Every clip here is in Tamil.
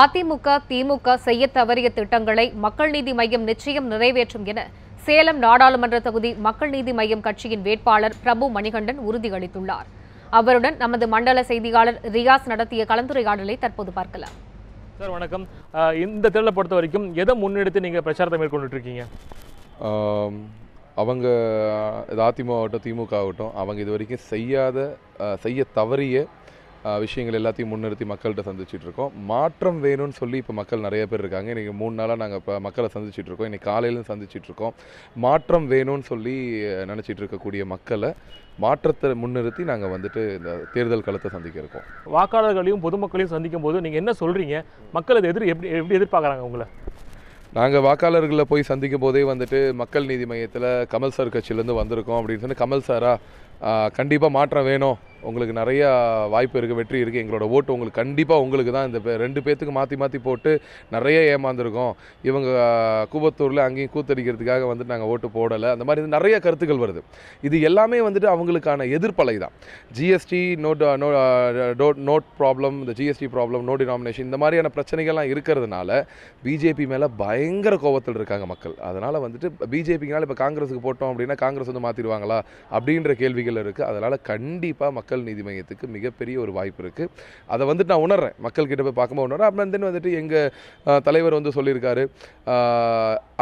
அதிமுக திமுக செய்ய தவறிய திட்டங்களை மக்கள் நீதி மையம் நிச்சயம் நிறைவேற்றும் என சேலம் நாடாளுமன்ற தொகுதி மக்கள் நீதி மையம் கட்சியின் வேட்பாளர் பிரபு மணிகண்டன் உறுதியளித்துள்ளார். அவருடன் நமது மண்டல செய்தியாளர் ரியாஸ் நடத்திய கலந்துரையாடலை தற்போது பார்க்கலாம். சார் வணக்கம். இந்த தேர்தலை பொறுத்த வரைக்கும் எதை முன்னெடுத்து நீங்கள் பிரச்சாரத்தை மேற்கொண்டுட்டு இருக்கீங்க அவங்க இது அதிமுக ஆகட்டும் திமுக ஆகட்டும் அவங்க இது வரைக்கும் செய்யாத செய்ய தவறிய விஷயங்கள் எல்லாத்தையும் முன்னிறுத்தி மக்கள்கிட்ட சந்திச்சுட்டு இருக்கோம். மாற்றம் வேணும்னு சொல்லி இப்போ மக்கள் நிறைய பேர் இருக்காங்க. இன்றைக்கி மூணு நாளாக நாங்கள் இப்போ மக்களை சந்திச்சுட்டு இருக்கோம். இன்றைக்கி காலையிலும் சந்திச்சுட்டு இருக்கோம். மாற்றம் வேணும்னு சொல்லி நினைச்சிட்டு இருக்கக்கூடிய மக்களை மாற்றத்தை முன்னிறுத்தி நாங்கள் வந்துட்டு இந்த தேர்தல் களத்தை சந்திக்க இருக்கோம். வாக்காளர்களையும் பொதுமக்களையும் சந்திக்கும் போது நீங்கள் என்ன சொல்கிறீங்க மக்கள் அதை எதிர் எப்படி எப்படி எதிர்பார்க்குறாங்க உங்களை? நாங்கள் வாக்காளர்களை போய் சந்திக்கும் போதே வந்துட்டு மக்கள் நீதி மையத்தில் கமல் சார் கட்சியிலேருந்து வந்திருக்கோம் அப்படின்னு சொல்லி கமல் சாரா கண்டிப்பாக மாற்றம் வேணும். உங்களுக்கு நிறையா வாய்ப்பு இருக்குது வெற்றி இருக்குது எங்களோட ஓட்டு உங்களுக்கு கண்டிப்பாக உங்களுக்கு தான். இந்த ரெண்டு பேர்த்துக்கு மாற்றி மாற்றி போட்டு நிறைய ஏமாந்துருக்கோம். இவங்க கூவத்தூரில் அங்கேயும் கூத்தடிக்கிறதுக்காக வந்துட்டு நாங்கள் ஓட்டு போடலை. அந்த மாதிரி நிறைய கருத்துக்கள் வருது. இது எல்லாமே வந்துட்டு அவங்களுக்கான எதிர்ப்பலை தான். GST note note note problem இந்த ஜிஎஸ்டி ப்ராப்ளம் நோ டினாமினேஷன் இந்த மாதிரியான பிரச்சனைகள்லாம் இருக்கிறதுனால பிஜேபி மேலே பயங்கர கோபத்தில் இருக்காங்க மக்கள். அதனால் வந்துட்டு பிஜேபிக்குனால இப்போ காங்கிரஸுக்கு போட்டோம் அப்படின்னா காங்கிரஸ் வந்து மாற்றிடுவாங்களா அப்படின்ற கேள்விகள் இருக்குது அதனால் கண்டிப்பாக மக்கள் மக்கள் நீதி மையத்துக்கு மிகப்பெரிய ஒரு வாய்ப்பு இருக்குது அதை வந்துட்டு நான் உணர்றேன். மக்கள் கிட்ட போய் பார்க்கும்போது உணர்றேன். அப்புறம் தென் வந்துட்டு எங்கள் தலைவர் வந்து சொல்லியிருக்காரு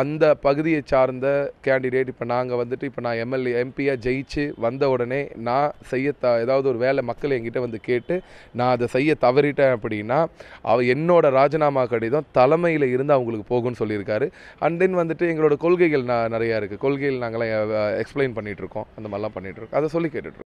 அந்த பகுதியை சார்ந்த கேண்டிடேட் இப்போ நாங்கள் வந்துட்டு இப்போ நான் எம்எல்ஏ எம்பியாக ஜெயிச்சு வந்த உடனே நான் செய்ய த ஏதாவது ஒரு வேலை மக்கள் என்கிட்ட வந்து கேட்டு நான் அதை செய்ய தவறிட்டேன் அப்படின்னா அவ என்னோட ராஜினாமா கடிதம் தலைமையில் இருந்து அவங்களுக்கு போகும்னு சொல்லியிருக்காரு. அண்ட் தென் வந்துட்டு எங்களோட கொள்கைகள் நான் நிறையா இருக்குது கொள்கைகள் நாங்களாம் எக்ஸ்பிளைன் பண்ணிகிட்ருக்கோம் அந்த மாதிரிலாம் பண்ணிகிட்ருக்கோம் அதை சொல்லி கேட்டுட்ருக்கோம்